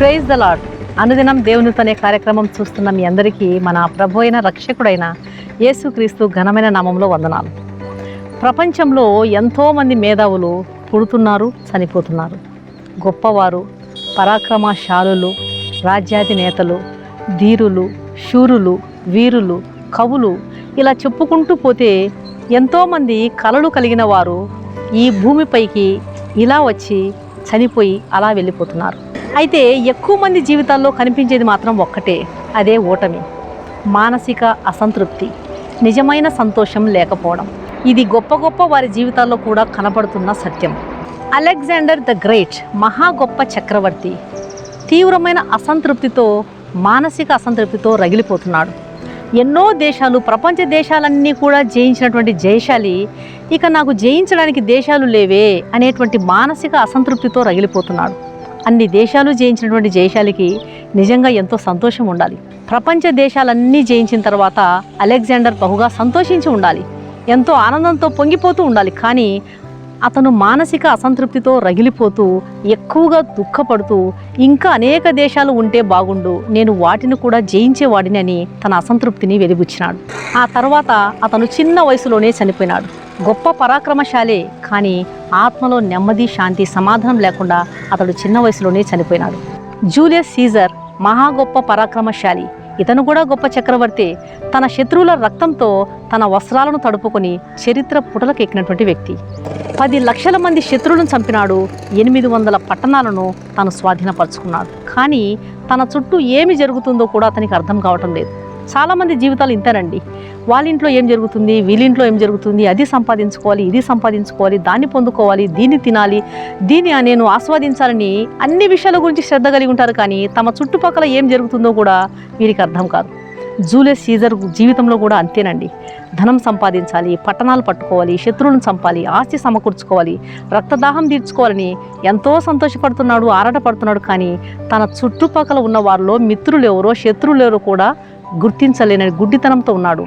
Praise the lord అనుదినం దేవునితో అనే కార్యక్రమం చూస్తున్న మీ అందరికీ మన ప్రభు అయిన రక్షకుడైన యేసుక్రీస్తు ఘనమైన నామంలో వందనాలు. ప్రపంచంలో ఎంతోమంది మేధావులు పుడుతున్నారు చనిపోతున్నారు. గొప్పవారు పరాక్రమశాలులు రాజ్యాధి నేతలు ధీరులు శూరులు వీరులు కవులు ఇలా చెప్పుకుంటూ పోతే ఎంతోమంది కలలు కలిగిన వారు ఈ భూమిపైకి ఇలా వచ్చి చనిపోయి అలా వెళ్ళిపోతున్నారు. అయితే ఎక్కువ మంది జీవితాల్లో కనిపించేది మాత్రం ఒక్కటే అదే ఓటమి. మానసిక అసంతృప్తి నిజమైన సంతోషం లేకపోవడం. ఇది గొప్ప గొప్ప వారి జీవితాల్లో కూడా కనపడుతున్న సత్యం. అలెగ్జాండర్ ద గ్రేట్ మహా గొప్ప చక్రవర్తి తీవ్రమైన అసంతృప్తితో మానసిక అసంతృప్తితో రగిలిపోతున్నాడు. ఎన్నో దేశాలు ప్రపంచ దేశాలన్నీ కూడా జయించినటువంటి జయశాలి ఇక నాకు జయించడానికి దేశాలు లేవే అనేటువంటి మానసిక అసంతృప్తితో రగిలిపోతున్నాడు. అన్ని దేశాలు జయించినటువంటి జయశాలికి నిజంగా ఎంతో సంతోషం ఉండాలి. ప్రపంచ దేశాలన్నీ జయించిన తర్వాత అలెగ్జాండర్ బహుగా సంతోషించి ఉండాలి. ఎంతో ఆనందంతో పొంగిపోతూ ఉండాలి. కానీ అతను మానసిక అసంతృప్తితో రగిలిపోతూ ఎక్కువగా దుఃఖపడుతూ ఇంకా అనేక దేశాలు ఉంటే బాగుండు నేను వాటిని కూడా జయించేవాడిని అని తన అసంతృప్తిని వెలిబుచ్చినాడు. ఆ తర్వాత అతను చిన్న వయసులోనే చనిపోయినాడు. గొప్ప పరాక్రమశాలే కానీ ఆత్మలో నెమ్మది శాంతి సమాధానం లేకుండా అతడు చిన్న వయసులోనే చనిపోయినాడు. జూలియస్ సీజర్ మహా గొప్ప పరాక్రమశాలి. ఇతను కూడా గొప్ప చక్రవర్తి. తన శత్రువుల రక్తంతో తన వస్త్రాలను తడుపుకొని చరిత్ర పుటలకు ఎక్కినటువంటి వ్యక్తి. పది లక్షల మంది శత్రువులను చంపినాడు. ఎనిమిది వందల పట్టణాలను తాను స్వాధీనపరుచుకున్నాడు. కానీ తన చుట్టూ ఏమి జరుగుతుందో కూడా అతనికి అర్థం కావటం లేదు. చాలామంది జీవితాలు ఇంతేనండి. వాళ్ళ ఇంట్లో ఏం జరుగుతుంది? వీళ్ళింట్లో ఏం జరుగుతుంది? అది సంపాదించుకోవాలి ఇది సంపాదించుకోవాలి దాన్ని పొందుకోవాలి దీన్ని తినాలి దీన్ని నేను ఆస్వాదించాలని అన్ని విషయాల గురించి శ్రద్ధ కలిగి ఉంటారు కానీ తమ చుట్టుపక్కల ఏం జరుగుతుందో కూడా వీరికి అర్థం కాదు. జూలియస్ సీజర్ జీవితంలో కూడా అంతేనండి. ధనం సంపాదించాలి పట్టణాలు పట్టుకోవాలి శత్రువులను చంపాలి ఆస్తి సమకూర్చుకోవాలి రక్తదాహం తీర్చుకోవాలని ఎంతో సంతోషపడుతున్నాడు ఆరాటపడుతున్నాడు కానీ తన చుట్టుపక్కల ఉన్న వారిలో మిత్రులు ఎవరో శత్రువులు ఎవరో కూడా గుర్తించలేని గుడ్డితనంతో ఉన్నాడు.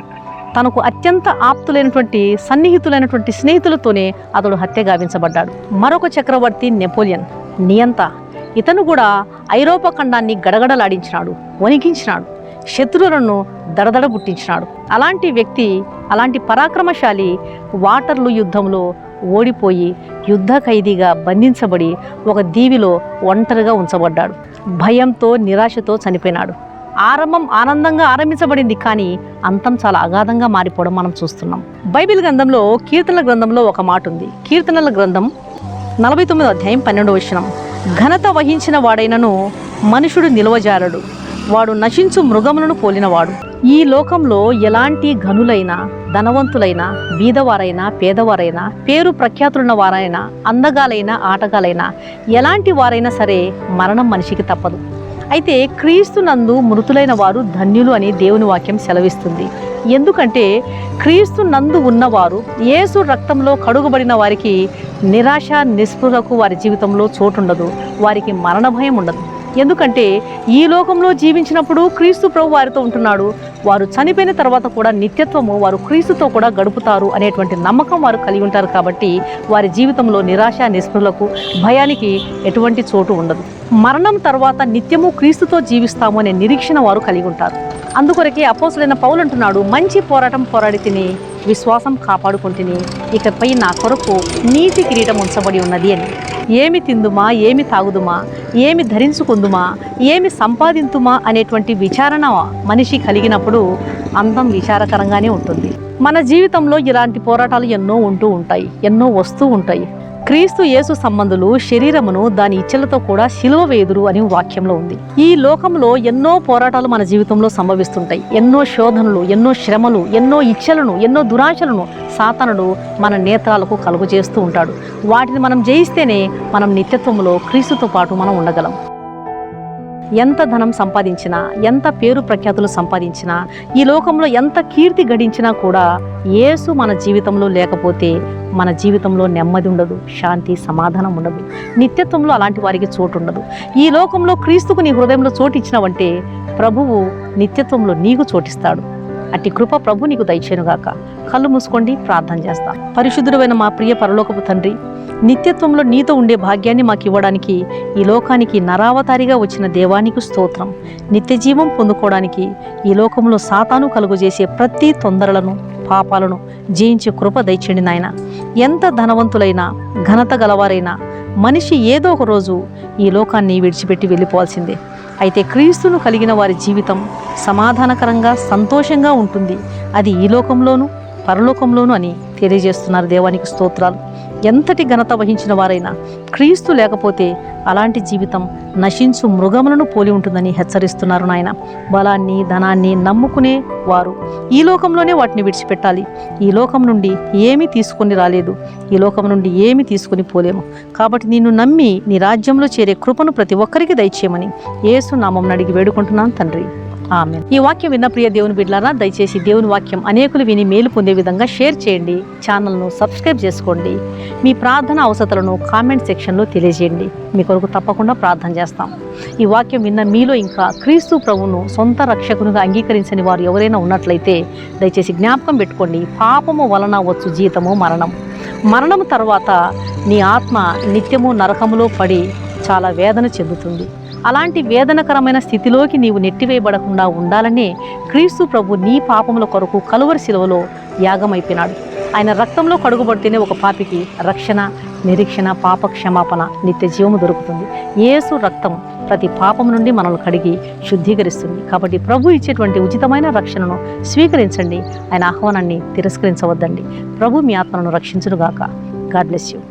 తనకు అత్యంత ఆప్తులైనటువంటి సన్నిహితులైనటువంటి స్నేహితులతోనే అతడు హత్య గావించబడ్డాడు. మరొక చక్రవర్తి నెపోలియన్. నియంత. ఇతను కూడా ఐరోపా ఖండాన్ని గడగడలాడించినాడు వణికించినాడు శత్రువులను దడదడ పుట్టించినాడు అలాంటి వ్యక్తి అలాంటి పరాక్రమశాలి వాటర్లు యుద్ధంలో ఓడిపోయి యుద్ధ ఖైదీగా బంధించబడి ఒక దీవిలో ఒంటరిగా ఉంచబడ్డాడు. భయంతో నిరాశతో చనిపోయినాడు. ఆరంభం ఆనందంగా ఆరంభించబడింది కానీ అంతం చాలా అగాధంగా మారిపోవడం మనం చూస్తున్నాం. బైబిల్ గ్రంథంలో కీర్తనల గ్రంథంలో ఒక మాట ఉంది కీర్తనల గ్రంథం నలభై తొమ్మిదో అధ్యాయం పన్నెండవ వచనం. ఘనత వహించిన వాడైనను మనుషుడు నిలవజారడు. వాడు నశించు మృగములను పోలినవాడు. ఈ లోకంలో ఎలాంటి ఘనులైనా ధనవంతులైనా బీదవారైనా పేదవారైనా పేరు ప్రఖ్యాతులున్న వారైనా అందగాలైనా ఆటగాలైనా ఎలాంటి వారైనా సరే మరణం మనిషికి తప్పదు. అయితే క్రీస్తు నందు మృతులైన వారు ధన్యులు అని దేవుని వాక్యం సెలవిస్తుంది. ఎందుకంటే క్రీస్తు నందు ఉన్నవారు యేసు రక్తంలో కడుగబడిన వారికి నిరాశ నిస్పృహకు వారి జీవితంలో చోటుండదు. వారికి మరణ భయం ఉండదు. ఎందుకంటే ఈ లోకంలో జీవించినప్పుడు క్రీస్తు ప్రభు వారితో ఉంటున్నాడు. వారు చనిపోయిన తర్వాత కూడా నిత్యత్వము వారు క్రీస్తుతో కూడా గడుపుతారు అనేటువంటి నమ్మకం వారు కలిగి ఉంటారు కాబట్టి వారి జీవితంలో నిరాశ నిస్పృహలకు భయానికి ఎటువంటి చోటు ఉండదు. మరణం తర్వాత నిత్యము క్రీస్తుతో జీవిస్తాము అనే నిరీక్షణ వారు కలిగి ఉంటారు. అందుకొరకే అపోసులైన పౌలు అంటున్నాడు మంచి పోరాటం పోరాడి తిని విశ్వాసం కాపాడుకుంటుని ఇకపై నా కొరకు నీతి కిరీటం ఉంచబడి ఉన్నది అని. ఏమి తిందుమా ఏమి తాగుదుమా ఏమి ధరించుకుందుమా ఏమి సంపాదింతుమా అనేటువంటి విచారణ మనిషి కలిగినప్పుడు అందం విచారకరంగానే ఉంటుంది. మన జీవితంలో ఇలాంటి పోరాటాలు ఎన్నో ఉంటూ ఉంటాయి ఎన్నో వస్తూ ఉంటాయి. క్రీస్తు యేసు సంబంధులు శరీరమును దాని ఇచ్చలతో కూడా శిలువ వేదురు అని వాక్యంలో ఉంది. ఈ లోకంలో ఎన్నో పోరాటాలు మన జీవితంలో సంభవిస్తుంటాయి. ఎన్నో శోధనలు ఎన్నో శ్రమలు ఎన్నో ఇచ్చలను ఎన్నో దురాశలను సాతనుడు మన నేత్రాలకు కలుగు చేస్తూ ఉంటాడు. వాటిని మనం జయిస్తేనే మనం నిత్యత్వంలో క్రీస్తుతో పాటు మనం ఉండగలం. ఎంత ధనం సంపాదించినా ఎంత పేరు ప్రఖ్యాతులు సంపాదించినా ఈ లోకంలో ఎంత కీర్తి గడించినా కూడా యేసు మన జీవితంలో లేకపోతే మన జీవితంలో నెమ్మది ఉండదు శాంతి సమాధానం ఉండదు. నిత్యత్వంలో అలాంటి వారికి చోటు ఉండదు ఈ లోకంలో క్రీస్తుకు నీ హృదయంలో చోటు ఇచ్చినావంటే ప్రభువు నిత్యత్వంలో నీకు చోటిస్తాడు. అట్టి కృప ప్రభు నీకు దయచేనుగాక కళ్ళు మూసుకోండి ప్రార్థన చేస్తాం. పరిశుద్ధుడైన మా ప్రియ పరలోకపు తండ్రి నిత్యత్వంలో నీతో ఉండే భాగ్యాన్ని మాకు ఇవ్వడానికి ఈ లోకానికి నరావతారిగా వచ్చిన దేవానికి స్తోత్రం. నిత్య జీవం పొందుకోవడానికి ఈ లోకంలో సాతాను కలుగజేసే ప్రతి తొందరలను పాపాలను జయించే కృప దయచండి నాయన. ఎంత ధనవంతులైనా ఘనత గలవారైనా మనిషి ఏదో ఒక రోజు ఈ లోకాన్ని విడిచిపెట్టి వెళ్ళిపోవాల్సిందే. అయితే క్రీస్తును కలిగిన వారి జీవితం సమాధానకరంగా సంతోషంగా ఉంటుంది. అది ఈ లోకంలోనూ పరలోకంలోనూ అని తెలియజేస్తున్నారు దేవానికి స్తోత్రాలు. ఎంతటి ఘనత వహించిన వారైనా క్రీస్తు లేకపోతే అలాంటి జీవితం నశించు మృగములను పోలి ఉంటుందని హెచ్చరిస్తున్నారు నాయన. బలాన్ని ధనాన్ని నమ్ముకునే వారు ఈ లోకంలోనే వాటిని విడిచిపెట్టాలి. ఈ లోకం నుండి ఏమీ తీసుకొని రాలేదు. ఈ లోకం నుండి ఏమీ తీసుకొని పోలేము. కాబట్టి నిన్ను నమ్మి నీ రాజ్యంలో చేరే కృపను ప్రతి ఒక్కరికి దయచేయమని ఏసు నామం అడిగి వేడుకుంటున్నాను తండ్రి. ఆమె ఈ వాక్యం విన్న ప్రియ దేవుని బిడ్లారా దయచేసి దేవుని వాక్యం అనేకులు విని మేలు పొందే విధంగా షేర్ చేయండి ఛానల్ను సబ్స్క్రైబ్ చేసుకోండి మీ ప్రార్థన అవసరాలను కామెంట్ సెక్షన్లో తెలియజేయండి. మీ కొరకు తప్పకుండా ప్రార్థన చేస్తాం. ఈ వాక్యం విన్న మీలో ఇంకా క్రీస్తు ప్రభువును సొంత రక్షకునిగా అంగీకరించని వారు ఎవరైనా ఉన్నట్లయితే దయచేసి జ్ఞాపకం పెట్టుకోండి పాపము వలన వచ్చు జీతము మరణం. మరణం తర్వాత నీ ఆత్మ నిత్యము నరకములో పడి చాలా వేదన చెందుతుంది. అలాంటి వేదనకరమైన స్థితిలోకి నీవు నెట్టివేయబడకుండా ఉండాలనే క్రీస్తు ప్రభు నీ పాపముల కొరకు కలువరి శిలువలో యాగమైపోయినాడు. ఆయన రక్తంలో కడుగుబడితేనే ఒక పాపికి రక్షణ నిరీక్షణ పాప క్షమాపణ నిత్య జీవము దొరుకుతుంది. ఏసు రక్తం ప్రతి పాపం నుండి మనల్ని కడిగి శుద్ధీకరిస్తుంది. కాబట్టి ప్రభు ఇచ్చేటువంటి ఉచితమైన రక్షణను స్వీకరించండి. ఆయన ఆహ్వానాన్ని తిరస్కరించవద్దండి. ప్రభు మీ ఆత్మను రక్షించునుగాక. God bless you.